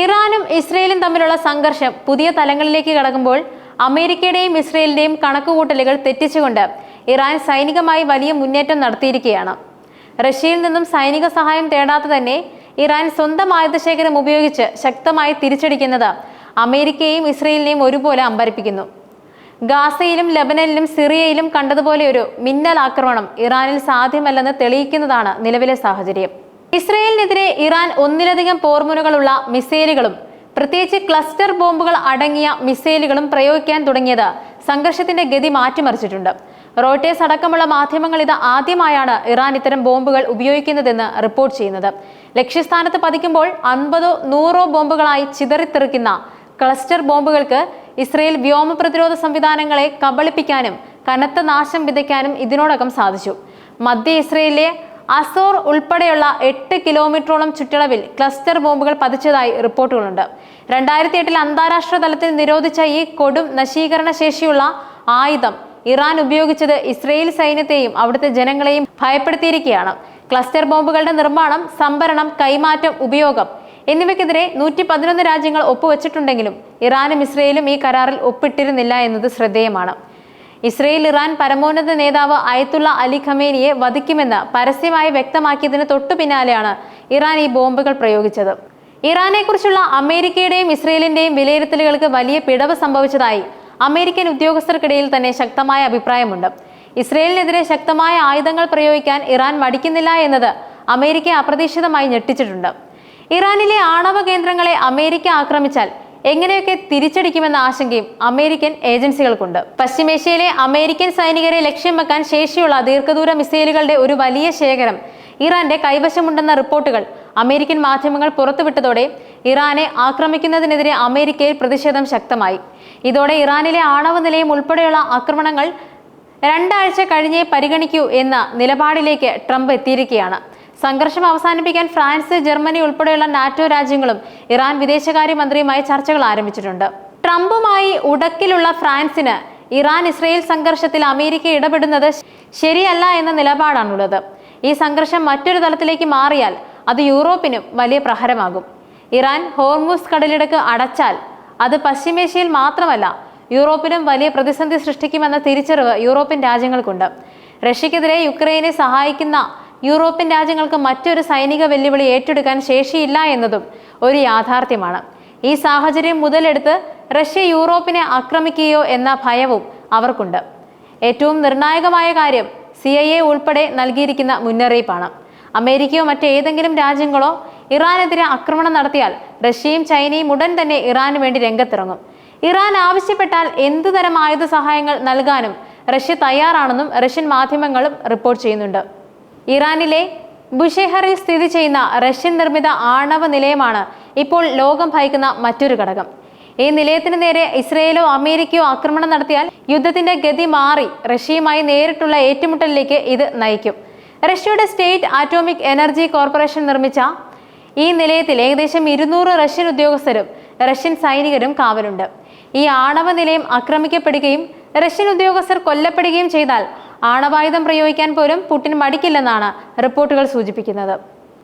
ഇറാനും ഇസ്രയേലും തമ്മിലുള്ള സംഘർഷം പുതിയ തലങ്ങളിലേക്ക് കടക്കുമ്പോൾ അമേരിക്കയുടെയും ഇസ്രയേലിന്റെയും കണക്കുകൂട്ടലുകൾ തെറ്റിച്ചുകൊണ്ട് ഇറാൻ സൈനികമായി വലിയ മുന്നേറ്റം നടത്തിയിരിക്കുകയാണ്. റഷ്യയിൽ നിന്നും സൈനിക സഹായം തേടാതെ തന്നെ ഇറാൻ സ്വന്തം ആയുധശേഖരം ഉപയോഗിച്ച് ശക്തമായി തിരിച്ചടിക്കുന്നത് അമേരിക്കയെയും ഇസ്രയേലിനെയും ഒരുപോലെ അമ്പരപ്പിക്കുന്നു. ഗാസയിലും ലബനനിലും സിറിയയിലും കണ്ടതുപോലെ ഒരു മിന്നൽ ആക്രമണം ഇറാനിൽ സാധ്യമല്ലെന്ന് തെളിയിക്കുന്നതാണ് നിലവിലെ സാഹചര്യം. ഇസ്രയേലിനെതിരെ ഇറാൻ ഒന്നിലധികം പോർമുനകളുള്ള മിസൈലുകളും പ്രത്യേകിച്ച് ക്ലസ്റ്റർ ബോംബുകൾ അടങ്ങിയ മിസൈലുകളും പ്രയോഗിക്കാൻ തുടങ്ങിയത് സംഘർഷത്തിന്റെ ഗതി മാറ്റിമറിച്ചിട്ടുണ്ട്. റോട്ടേഴ്സ് അടക്കമുള്ള മാധ്യമങ്ങൾ ഇത് ആദ്യമായാണ് ഇറാൻ ഇത്തരം ബോംബുകൾ ഉപയോഗിക്കുന്നതെന്ന് റിപ്പോർട്ട് ചെയ്യുന്നത്. ലക്ഷ്യസ്ഥാനത്ത് പതിക്കുമ്പോൾ അൻപതോ നൂറോ ബോംബുകളായി ചിതറിത്തെറിക്കുന്ന ക്ലസ്റ്റർ ബോംബുകൾക്ക് ഇസ്രയേൽ വ്യോമ പ്രതിരോധ സംവിധാനങ്ങളെ കബളിപ്പിക്കാനും കനത്ത നാശം വിതയ്ക്കാനും ഇതിനോടകം സാധിച്ചു. മധ്യ ഇസ്രയേലിലെ അസോർ ഉൾപ്പെടെയുള്ള എട്ട് കിലോമീറ്ററോളം ചുറ്റളവിൽ ക്ലസ്റ്റർ ബോംബുകൾ പതിച്ചതായി റിപ്പോർട്ടുകളുണ്ട്. രണ്ടായിരത്തി എട്ടിൽ അന്താരാഷ്ട്ര തലത്തിൽ നിരോധിച്ച ഈ കൊടും നശീകരണ ശേഷിയുള്ള ആയുധം ഇറാൻ ഉപയോഗിച്ചത് ഇസ്രയേൽ സൈന്യത്തെയും അവിടുത്തെ ജനങ്ങളെയും ഭയപ്പെടുത്തിയിരിക്കുകയാണ്. ക്ലസ്റ്റർ ബോംബുകളുടെ നിർമ്മാണം സംഭരണം കൈമാറ്റം ഉപയോഗം എന്നിവയ്ക്കെതിരെ നൂറ്റി പതിനൊന്ന് രാജ്യങ്ങൾ ഒപ്പുവെച്ചിട്ടുണ്ടെങ്കിലും ഇറാനും ഇസ്രയേലും ഈ കരാറിൽ ഒപ്പിട്ടിരുന്നില്ല എന്നത് ശ്രദ്ധേയമാണ്. ഇസ്രയേൽ ഇറാൻ പരമോന്നത നേതാവ് അയത്തുള്ള അലി ഖമേനിയെ വധിക്കുമെന്ന് പരസ്യമായി വ്യക്തമാക്കിയതിന് തൊട്ടു പിന്നാലെയാണ് ഇറാൻ ഈ ബോംബുകൾ പ്രയോഗിച്ചത്. ഇറാനെക്കുറിച്ചുള്ള അമേരിക്കയുടെയും ഇസ്രയേലിന്റെയും വിലയിരുത്തലുകൾക്ക് വലിയ പിടവ് സംഭവിച്ചതായി അമേരിക്കൻ ഉദ്യോഗസ്ഥർക്കിടയിൽ തന്നെ ശക്തമായ അഭിപ്രായമുണ്ട്. ഇസ്രയേലിനെതിരെ ശക്തമായ ആയുധങ്ങൾ പ്രയോഗിക്കാൻ ഇറാൻ മടിക്കുന്നില്ല എന്നത് അമേരിക്ക അപ്രതീക്ഷിതമായി ഞെട്ടിച്ചിട്ടുണ്ട്. ഇറാനിലെ ആണവ കേന്ദ്രങ്ങളെ അമേരിക്ക ആക്രമിച്ചാൽ എങ്ങനെയൊക്കെ തിരിച്ചടിക്കുമെന്ന ആശങ്കയും അമേരിക്കൻ ഏജൻസികൾക്കുണ്ട്. പശ്ചിമേഷ്യയിലെ അമേരിക്കൻ സൈനികരെ ലക്ഷ്യം വെക്കാൻ ശേഷിയുള്ള ദീർഘദൂര മിസൈലുകളുടെ ഒരു വലിയ ശേഖരം ഇറാന്റെ കൈവശമുണ്ടെന്ന റിപ്പോർട്ടുകൾ അമേരിക്കൻ മാധ്യമങ്ങൾ പുറത്തുവിട്ടതോടെ ഇറാനെ ആക്രമിക്കുന്നതിനെതിരെ അമേരിക്കയിൽ പ്രതിഷേധം ശക്തമായി. ഇതോടെ ഇറാനിലെ ആണവ നിലയം ഉൾപ്പെടെയുള്ള ആക്രമണങ്ങൾ രണ്ടാഴ്ച കഴിഞ്ഞേ പരിഗണിക്കൂ എന്ന നിലപാടിലേക്ക് ട്രംപ് എത്തിയിരിക്കുകയാണ്. സംഘർഷം അവസാനിപ്പിക്കാൻ ഫ്രാൻസ് ജർമ്മനി ഉൾപ്പെടെയുള്ള നാറ്റോ രാജ്യങ്ങളും ഇറാൻ വിദേശകാര്യമന്ത്രിയുമായി ചർച്ചകൾ ആരംഭിച്ചിട്ടുണ്ട്. ട്രംപുമായി ഉടക്കിലുള്ള ഫ്രാൻസിന് ഇറാൻ ഇസ്രയേൽ സംഘർഷത്തിൽ അമേരിക്ക ഇടപെടുന്നത് ശരിയല്ല എന്ന നിലപാടാണുള്ളത്. ഈ സംഘർഷം മറ്റൊരു തലത്തിലേക്ക് മാറിയാൽ അത് യൂറോപ്പിനും വലിയ പ്രഹരമാകും. ഇറാൻ ഹോർമൂസ് കടലിടുക്ക് അടച്ചാൽ അത് പശ്ചിമേഷ്യയിൽ മാത്രമല്ല യൂറോപ്പിനും വലിയ പ്രതിസന്ധി സൃഷ്ടിക്കുമെന്ന തിരിച്ചറിവ് യൂറോപ്യൻ രാജ്യങ്ങൾക്കുണ്ട്. റഷ്യക്കെതിരെ യുക്രൈനെ സഹായിക്കുന്ന യൂറോപ്യൻ രാജ്യങ്ങൾക്ക് മറ്റൊരു സൈനിക വെല്ലുവിളി ഏറ്റെടുക്കാൻ ശേഷിയില്ല എന്നതും ഒരു യാഥാർത്ഥ്യമാണ്. ഈ സാഹചര്യം മുതലെടുത്ത് റഷ്യ യൂറോപ്പിനെ ആക്രമിക്കുകയോ എന്ന ഭയവും അവർക്കുണ്ട്. ഏറ്റവും നിർണായകമായ കാര്യം സി ഐ എ ഉൾപ്പെടെ നൽകിയിരിക്കുന്ന മുന്നറിയിപ്പാണ്. അമേരിക്കയോ മറ്റേതെങ്കിലും രാജ്യങ്ങളോ ഇറാനെതിരെ ആക്രമണം നടത്തിയാൽ റഷ്യയും ചൈനയും ഉടൻ തന്നെ ഇറാന് വേണ്ടി രംഗത്തിറങ്ങും. ഇറാൻ ആവശ്യപ്പെട്ടാൽ എന്തു തരം ആയുധ സഹായങ്ങൾ നൽകാനും റഷ്യ തയ്യാറാണെന്നും റഷ്യൻ മാധ്യമങ്ങളും റിപ്പോർട്ട് ചെയ്യുന്നുണ്ട്. ഇറാനിലെ ബുഷെഹറിൽ സ്ഥിതി ചെയ്യുന്ന റഷ്യൻ നിർമ്മിത ആണവ നിലയമാണ് ഇപ്പോൾ ലോകം ഭയക്കുന്ന മറ്റൊരു ഘടകം. ഈ നിലയത്തിന് നേരെ ഇസ്രയേലോ അമേരിക്കയോ ആക്രമണം നടത്തിയാൽ യുദ്ധത്തിന്റെ ഗതി മാറി റഷ്യയുമായി നേരിട്ടുള്ള ഏറ്റുമുട്ടലിലേക്ക് ഇത് നയിക്കും. റഷ്യയുടെ സ്റ്റേറ്റ് ആറ്റോമിക് എനർജി കോർപ്പറേഷൻ നിർമ്മിച്ച ഈ നിലയത്തിൽ ഏകദേശം ഇരുന്നൂറ് റഷ്യൻ ഉദ്യോഗസ്ഥരും റഷ്യൻ സൈനികരും കാവലുണ്ട്. ഈ ആണവ നിലയം ആക്രമിക്കപ്പെടുകയും റഷ്യൻ ഉദ്യോഗസ്ഥർ കൊല്ലപ്പെടുകയും ചെയ്താൽ ആണവായുധം പ്രയോഗിക്കാൻ പോലും പുടിൻ മടിക്കില്ലെന്നാണ് റിപ്പോർട്ടുകൾ സൂചിപ്പിക്കുന്നത്.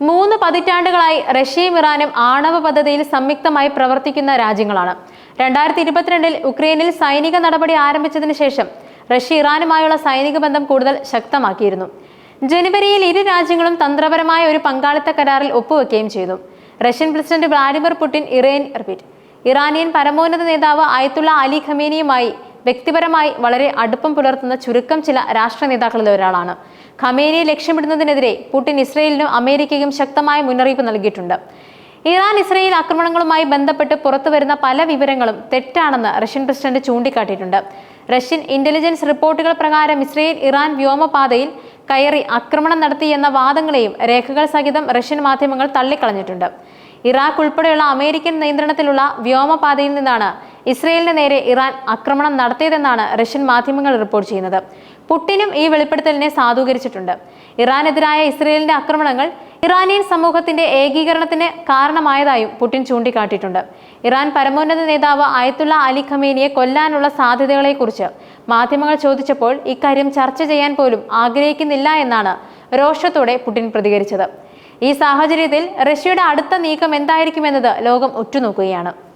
മൂന്ന് പതിറ്റാണ്ടുകളായി റഷ്യയും ഇറാനും ആണവ പദ്ധതിയിൽ സംയുക്തമായി പ്രവർത്തിക്കുന്ന രാജ്യങ്ങളാണ്. രണ്ടായിരത്തി ഇരുപത്തിരണ്ടിൽ ഉക്രൈനിൽ സൈനിക നടപടി ആരംഭിച്ചതിന് ശേഷം റഷ്യ ഇറാനുമായുള്ള സൈനിക ബന്ധം കൂടുതൽ ശക്തമാക്കിയിരുന്നു. ജനുവരിയിൽ ഇരു രാജ്യങ്ങളും തന്ത്രപരമായ ഒരു പങ്കാളിത്ത കരാറിൽ ഒപ്പുവെക്കുകയും ചെയ്തു. Russian president Vladimir Putin Iran repeat Iranian പരമോന്നത നേതാവ് അയത്തുള്ള അലി ഖമേനിയുമായി വ്യക്തിപരമായി വളരെ അടുപ്പം പുലർത്തുന്ന ചുരുക്കം ചില രാഷ്ട്ര നേതാക്കളിൽ ഒരാളാണ്. ഖമേനിയെ ലക്ഷ്യമിടുന്നതിനെതിരെ പുടിൻ ഇസ്രയേലിനും അമേരിക്കയ്ക്കും ശക്തമായ മുന്നറിയിപ്പ് നൽകിയിട്ടുണ്ട്. ഇറാൻ ഇസ്രയേൽ ആക്രമണങ്ങളുമായി ബന്ധപ്പെട്ട് പുറത്തുവരുന്ന പല വിവരങ്ങളും തെറ്റാണെന്ന് റഷ്യൻ പ്രസിഡന്റ് ചൂണ്ടിക്കാട്ടിയിട്ടുണ്ട്. റഷ്യൻ ഇന്റലിജൻസ് റിപ്പോർട്ടുകൾ പ്രകാരം ഇസ്രയേൽ ഇറാൻ വ്യോമപാതയിൽ കയറി ആക്രമണം നടത്തിയെന്ന വാദങ്ങളെയും രേഖകൾ സഹിതം റഷ്യൻ മാധ്യമങ്ങൾ തള്ളിക്കളഞ്ഞിട്ടുണ്ട്. ഇറാഖ് ഉൾപ്പെടെയുള്ള അമേരിക്കൻ നിയന്ത്രണത്തിലുള്ള വ്യോമപാതയിൽ നിന്നാണ് ഇസ്രയേലിന് നേരെ ഇറാൻ ആക്രമണം നടത്തിയതെന്നാണ് റഷ്യൻ മാധ്യമങ്ങൾ റിപ്പോർട്ട് ചെയ്യുന്നത്. പുട്ടിനും ഈ വെളിപ്പെടുത്തലിനെ സാധൂകരിച്ചിട്ടുണ്ട്. ഇറാനെതിരായ ഇസ്രയേലിന്റെ ആക്രമണങ്ങൾ ഇറാനിയൻ സമൂഹത്തിന്റെ ഏകീകരണത്തിന് കാരണമായതായും പുടിൻ ചൂണ്ടിക്കാട്ടിയിട്ടുണ്ട്. ഇറാൻ പരമോന്നത നേതാവ് അയത്തുള്ള അലി ഖമേനിയെ കൊല്ലാനുള്ള സാധ്യതകളെക്കുറിച്ച് മാധ്യമങ്ങൾ ചോദിച്ചപ്പോൾ ഇക്കാര്യം ചർച്ച ചെയ്യാൻ പോലും ആഗ്രഹിക്കുന്നില്ല എന്നാണ് രോഷത്തോടെ പുടിൻ പ്രതികരിച്ചത്. ഈ സാഹചര്യത്തിൽ റഷ്യയുടെ അടുത്ത നീക്കം എന്തായിരിക്കുമെന്നത് ലോകം ഉറ്റുനോക്കുകയാണ്.